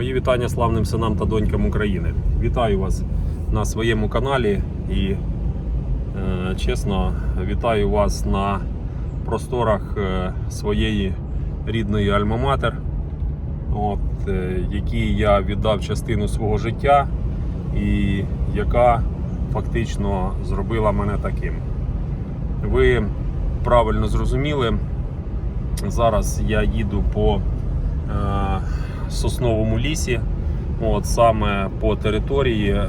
Мої вітання славним синам та донькам України. Вітаю вас на своєму каналі і е, чесно вітаю вас на просторах е, своєї рідної Альма-Матер, от, е, якій я віддав частину свого життя і яка фактично зробила мене таким. Ви правильно зрозуміли, зараз я їду по сосновому лісі, от саме по території е,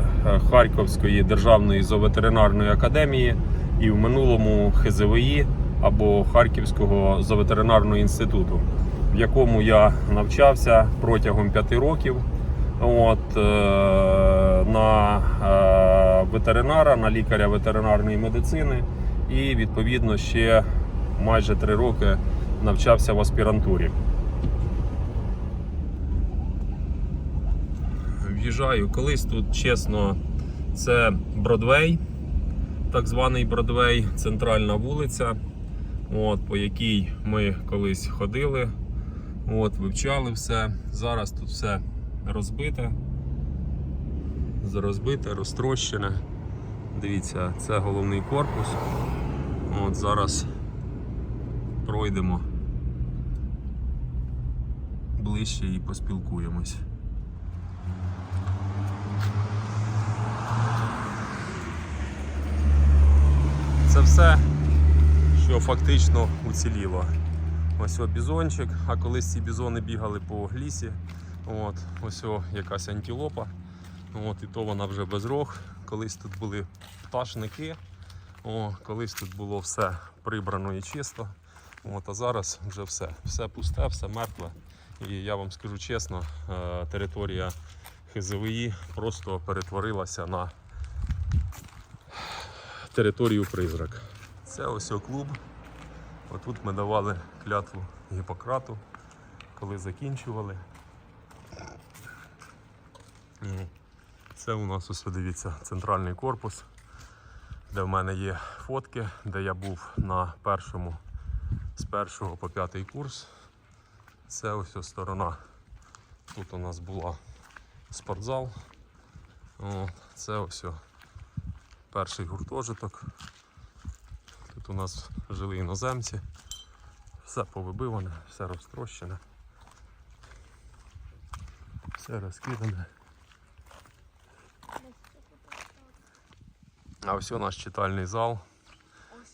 Харківської державної зооветеринарної академії і в минулому ХЗВІ або Харківського зооветеринарного інституту, в якому я навчався протягом п'яти років. От, е, на е, ветеринара, на лікаря ветеринарної медицини, і відповідно ще майже три роки навчався в аспірантурі. В'їжджаю колись тут, чесно, це Бродвей, так званий Бродвей, центральна вулиця, от, по якій ми колись ходили, от, вивчали все. Зараз тут все розбите, розбите, розтрощене. Дивіться, це головний корпус. От зараз пройдемо ближче і поспілкуємось. Це все, що фактично уціліло. Ось о бізончик, а колись ці бізони бігали по лісі. От, ось о якась антилопа. От, і то вона вже без рог. Колись тут були пташники. О, колись тут було все прибрано і чисто. От, а зараз вже все. Все пусте, все мертве. І я вам скажу чесно, е, територія ХЗВІ просто перетворилася на територію призрак. Це ось клуб. Отут ми давали клятву Гіппократу, коли закінчували. Це у нас ось дивіться центральний корпус, де в мене є фотки, де я був на першому з першого по п'ятий курс. Це ось сторона. Тут у нас була спортзал. О, це ось перший гуртожиток. Тут у нас жили іноземці. Все повибиване, все розтрощене. Все розкидане. А ось наш читальний зал.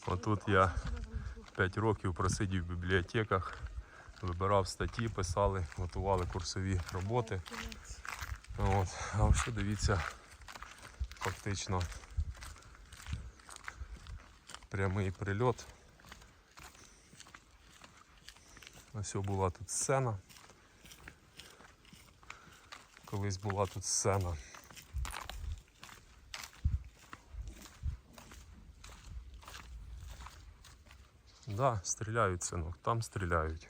Отут я 5 років просидів в бібліотеках, вибирав статті, писали, готували курсові роботи. От. А ось дивіться, фактично прямий прильот. Ось була тут сцена. Колись була тут сцена. Да, стріляють, синок, там стріляють.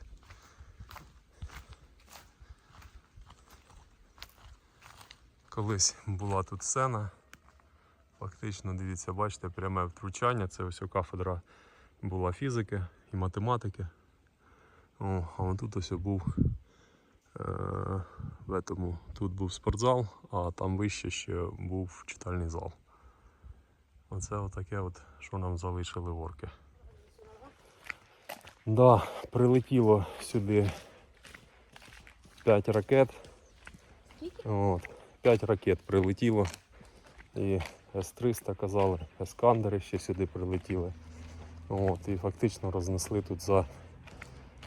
Колись була тут сцена. Фактично, дивіться, бачите, пряме втручання. Це ось кафедра була фізики і математики. О, а тут ось був е, в этому, тут був спортзал, а там вище ще був читальний зал. Оце отаке, от, що нам залишили орки. Да, прилетіло сюди 5 ракет. От, 5 ракет прилетіло. І С-300 казали, Ескандери ще сюди прилетіли. От, і фактично рознесли тут за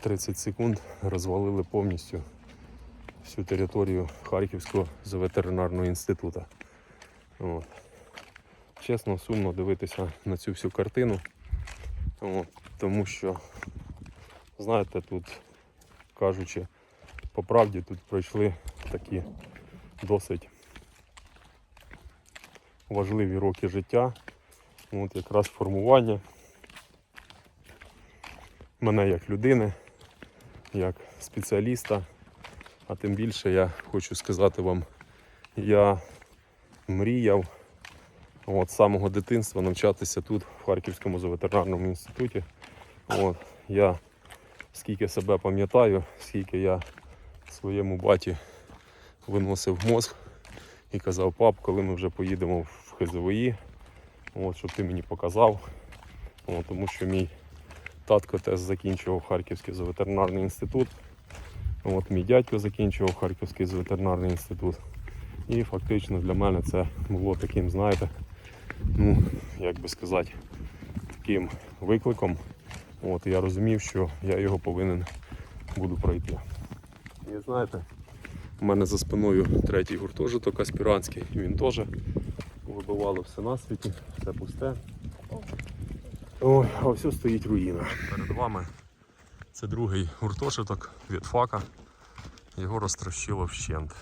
30 секунд, розвалили повністю всю територію Харківського зооветеринарного інституту. От. Чесно, сумно дивитися на цю всю картину. От, тому що, знаєте, тут, кажучи, по правді тут пройшли такі досить важливі роки життя. От якраз формування мене як людини, як спеціаліста. А тим більше я хочу сказати вам, я мріяв з самого дитинства навчатися тут, в Харківському зооветеринарному інституті. От, я скільки себе пам'ятаю, скільки я своєму баті виносив мозг і казав, пап, коли ми вже поїдемо в ХЗВІ, от, щоб ти мені показав. От, тому що мій татко теж закінчував Харківський зооветеринарний інститут. От, мій дядько закінчував Харківський зооветеринарний інститут. І фактично для мене це було таким, знаєте, ну, як би сказати, таким викликом. От, я розумів, що я його повинен буду пройти. І знаєте, у мене за спиною третій гуртожиток аспірантський, він теж вибивало все на світі, все пусте. Ой, а все стоїть руїна. Перед вами це другий гуртожиток від фака. Його розтрощило вщент.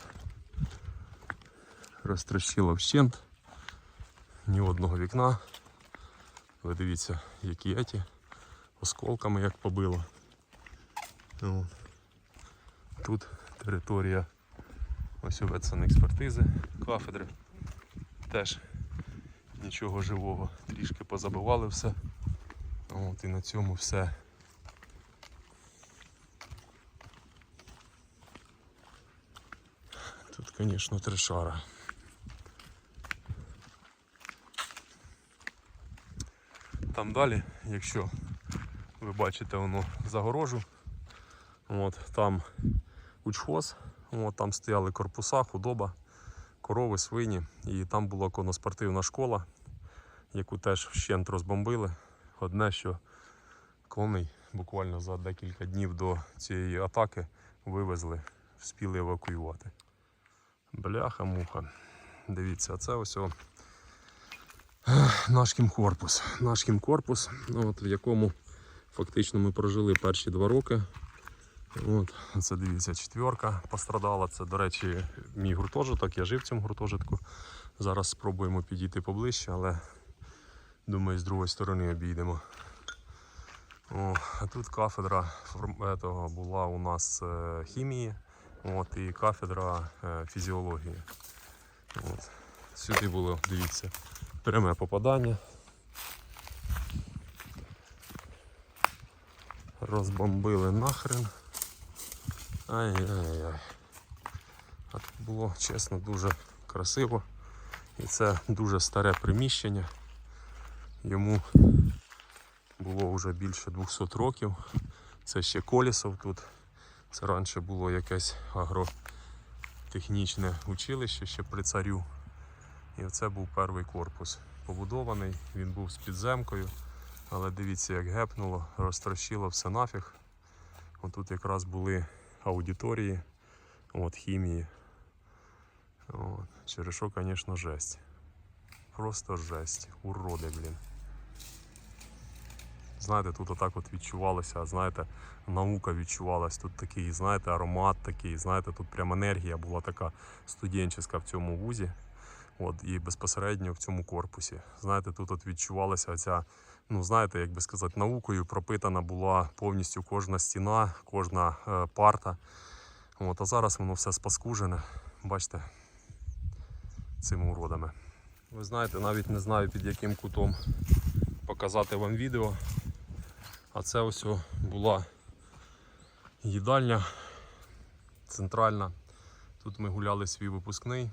Розтрощило вщент. Ні одного вікна. Ви дивіться, які еті, осколками як побило. Ну, Тут територія ось експертизи, кафедри. Теж нічого живого. Трішки позабивали все. От, і на цьому все. Тут, звісно, трешара. Там далі, якщо ви бачите воно загорожу, от, там учхоз, от, там стояли корпуса, худоба, корови, свині, і там була коноспортивна школа, яку теж вщент розбомбили. Одне, що коней буквально за декілька днів до цієї атаки вивезли, вспіли евакуювати. Бляха-муха. Дивіться, це ось наш хімкорпус. Наш хімкорпус, ну, от, в якому фактично ми прожили перші два роки. От, це дивіться, четверка пострадала. Це, до речі, мій гуртожиток. Я жив в цьому гуртожитку. Зараз спробуємо підійти поближче, але думаю, з другої сторони обійдемо. О, а тут кафедра етого була у нас е, хімії, от, і кафедра е, фізіології. От. Сюди було, дивіться, пряме попадання. Розбомбили нахрен. Ай-яй-яй. А тут було, чесно, дуже красиво. І це дуже старе приміщення. Йому було вже більше 200 років. Це ще Колісов тут. Це раніше було якесь агротехнічне училище ще при царю. І це був перший корпус. Побудований, він був з підземкою, але дивіться, як гепнуло, розтрощило все нафіг. Отут якраз були аудиторії, от, хімії. От. Через що, жесть. Просто жесть. Уроди, блін. Знаєте, тут отак от відчувалося, знаєте, наука відчувалась, тут такий, знаєте, аромат такий, знаєте, тут прям енергія була така студентська в цьому вузі. От, і безпосередньо в цьому корпусі. Знаєте, тут от відчувалася ця, ну знаєте, як би сказати, наукою пропитана була повністю кожна стіна, кожна е, парта. От, а зараз воно все спаскужене. Бачите, цими уродами. Ви знаєте, навіть не знаю під яким кутом показати вам відео. А це ось була їдальня центральна. Тут ми гуляли свій випускний.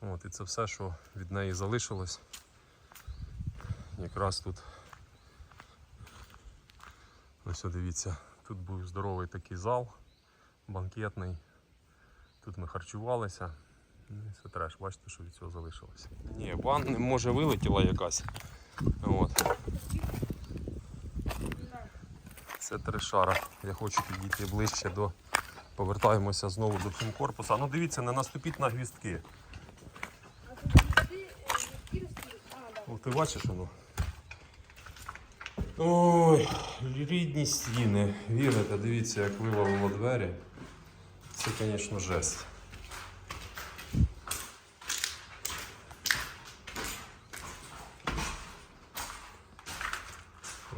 От, і це все, що від неї залишилось. Якраз тут ось дивіться, тут був здоровий такий зал, банкетний. Тут ми харчувалися. Ну, і Це треш, бачите, що від цього залишилось. Ні, ван може вилетіла якась. От. Це трешара. Я хочу підійти ближче до. Повертаємося знову до корпуса. Ну дивіться, не наступіть на гвіздки. Ти бачиш воно? Ой, рідні стіни. Вірите, дивіться, як вивалило двері. Це, звісно, жесть.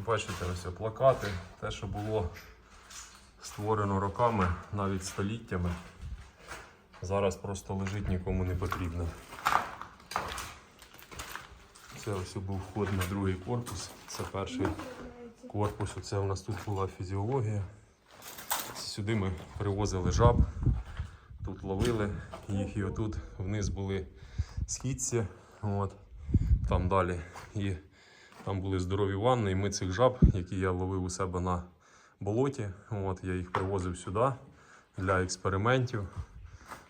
Бачите, ось плакати, те, що було створено роками, навіть століттями, зараз просто лежить нікому не потрібно. Це ось був вход на другий корпус. Це перший корпус. Оце у нас тут була фізіологія. Сюди ми привозили жаб, тут ловили їх і отут вниз були східці. От, там далі. І там були здорові ванни, і ми цих жаб, які я ловив у себе на болоті, от, я їх привозив сюди для експериментів.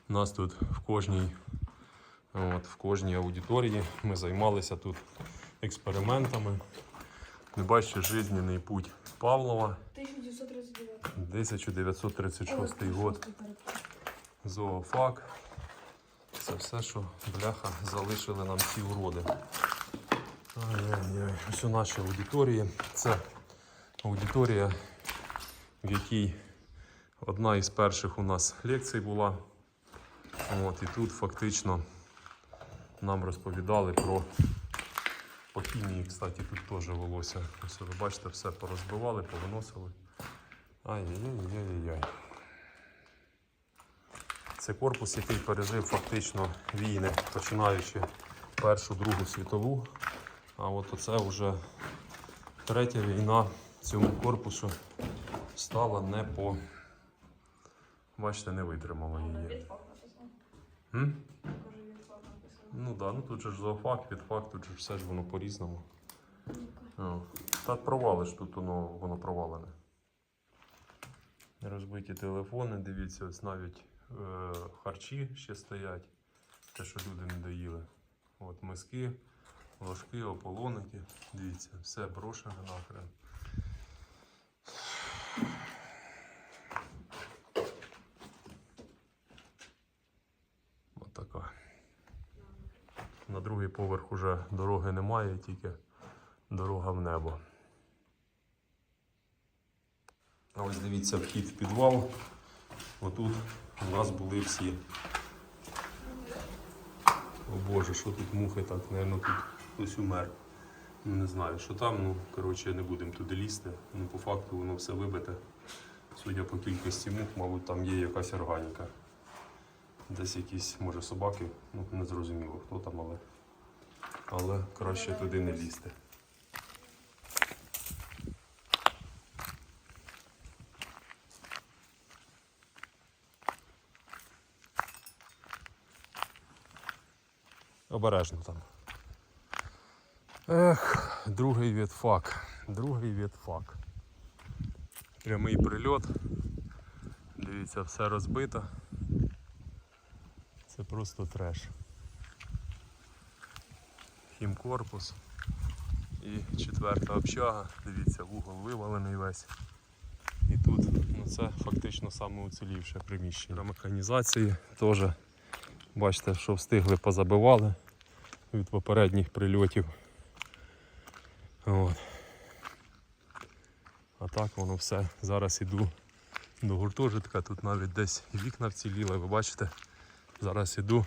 У нас тут в кожній, от, в кожній аудиторії ми займалися тут експериментами. Ви бачите, жизненний путь Павлова, 1939. 1936 год. Зоофак. Це все, що бляха залишили нам ці уроди. Ай-яй-яй. Ось у нашій аудиторії. Це аудиторія, в якій одна із перших у нас лекцій була. От, і тут фактично нам розповідали про по хімії, кстати, тут теж велося. Ось ви бачите, все порозбивали, повиносили. Ай-яй-яй-яй-яй. Це корпус, який пережив фактично війни, починаючи Першу, Другу світову. А от оце вже третя війна цьому корпусу стала не по. Бачите, не витримала її. М? Відфак. Ну так, да, ну тут же ж зоофак, підфак, тут же ж все ж воно по-різному. О, Та провалиш, тут воно, воно провалене. Розбиті телефони, дивіться, ось навіть е, харчі ще стоять. Те, що люди не доїли. От миски, ложки, ополоники. Дивіться, все брошене нахрен. От така. На другий поверх уже дороги немає, тільки дорога в небо. А ось дивіться вхід в підвал. Отут у нас були всі. О Боже, що тут мухи так, Наверно, тут хтось умер. Ну, не знаю, що там, ну коротше не будемо туди лізти. Ну, по факту воно все вибите. Судя по кількості мух, мабуть, там є якась органіка. Десь якісь, може, собаки, ну не зрозуміло хто там, але, але краще туди не лізти. Обережно там. Ех, другий ветфак. Другий ветфак. Прямий прильот. Дивіться, все розбито. Просто треш. Хімкорпус. І четверта общага. Дивіться, вугол вивалений весь. І тут ну це фактично саме уцілівше приміщення. Механізації теж бачите, що встигли позабивали від попередніх прильотів. От. А так воно все. Зараз іду до гуртожитка. Тут навіть десь вікна вціліли, ви бачите? Зараз іду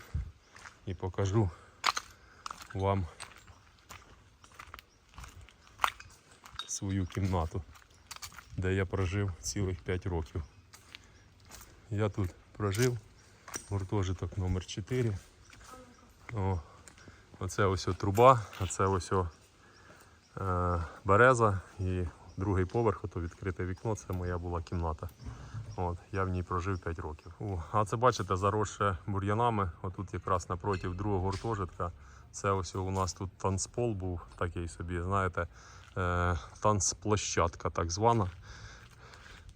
і покажу вам свою кімнату, де я прожив цілих 5 років. Я тут прожив гуртожиток номер 4 О, оце ось о труба, а це ось о, е, береза і другий поверх, ото відкрите вікно, це моя була кімната. От, я в ній прожив 5 років. О, а це бачите, заросше бур'янами. Отут якраз напроти другого гуртожитка. Це ось у нас тут танцпол був такий собі, знаєте, е, танцплощадка так звана.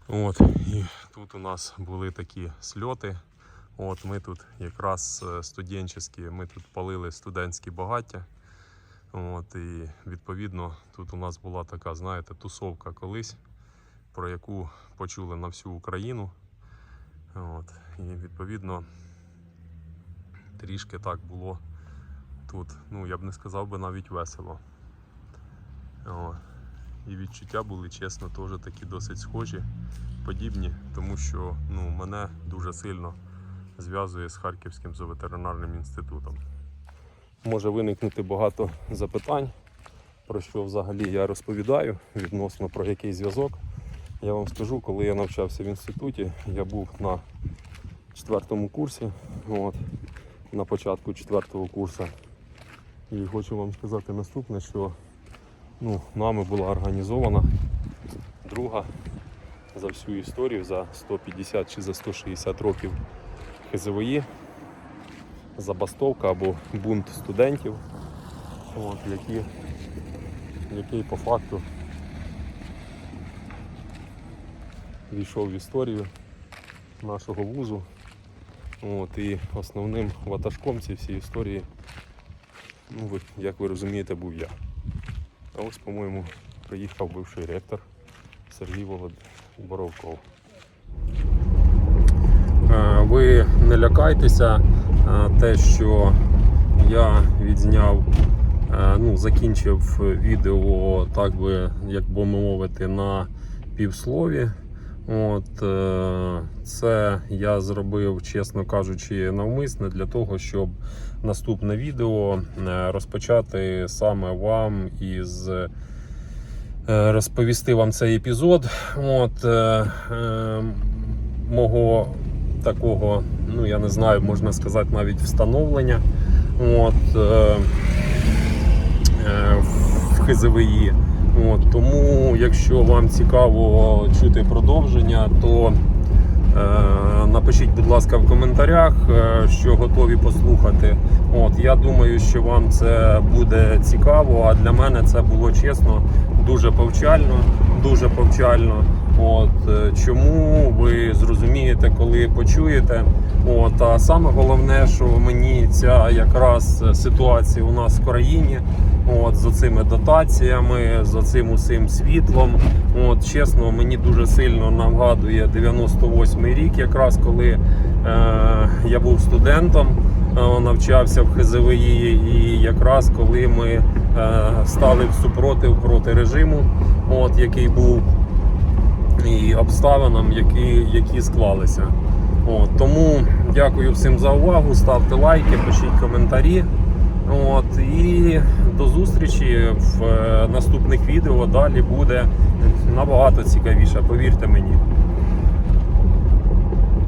От, і тут у нас були такі сльоти. От ми тут якраз е, студентські, ми тут палили студентські багаття. От, і відповідно тут у нас була така, знаєте, тусовка колись, про яку почули на всю Україну. От, і відповідно трішки так було тут. Ну, я б не сказав би навіть весело. О, і відчуття були, чесно, теж такі досить схожі, подібні, тому що ну, мене дуже сильно зв'язує з Харківським зооветеринарним інститутом. Може виникнути багато запитань, про що взагалі я розповідаю відносно про який зв'язок. Я вам скажу, коли я навчався в інституті, я був на четвертому курсі, от, на початку четвертого курсу. І хочу вам сказати наступне, що ну, нами була організована друга за всю історію, за 150 чи за 160 років ХЗВІ, забастовка або бунт студентів, от, які, який по факту війшов в історію нашого вузу. От, і основним ватажком цієї всієї історії, ну, як ви розумієте, був я. А ось, по-моєму, приїхав бивший ректор Сергій Волод... Боровков. Е, Ви не лякайтеся, е, те, що я відзняв, е, ну, закінчив відео, так би, як би мовити, на півслові. От, е, це я зробив, чесно кажучи, навмисне для того, щоб наступне відео е, розпочати саме вам із е, розповісти вам цей епізод. От, мого такого, ну я не знаю, можна сказати, навіть встановлення. От, в ХЗВІ. От, тому, якщо вам цікаво чути продовження, то е, напишіть, будь ласка, в коментарях, е, що готові послухати. От, я думаю, що вам це буде цікаво, а для мене це було чесно, дуже повчально, дуже повчально. От, е, чому ви зрозумієте, коли почуєте. От, а саме головне, що мені ця якраз ситуація у нас в країні, от, з цими дотаціями, з цим усім світлом. От, чесно, мені дуже сильно нагадує 98-й рік, якраз коли е, я був студентом, е, навчався в ХЗВІ, і якраз коли ми е, стали супротив проти режиму, от, який був і обставинам, які, які склалися. От, тому дякую всім за увагу. Ставте лайки, пишіть коментарі. От, і до зустрічі в е, наступних відео. Далі буде набагато цікавіше, повірте мені.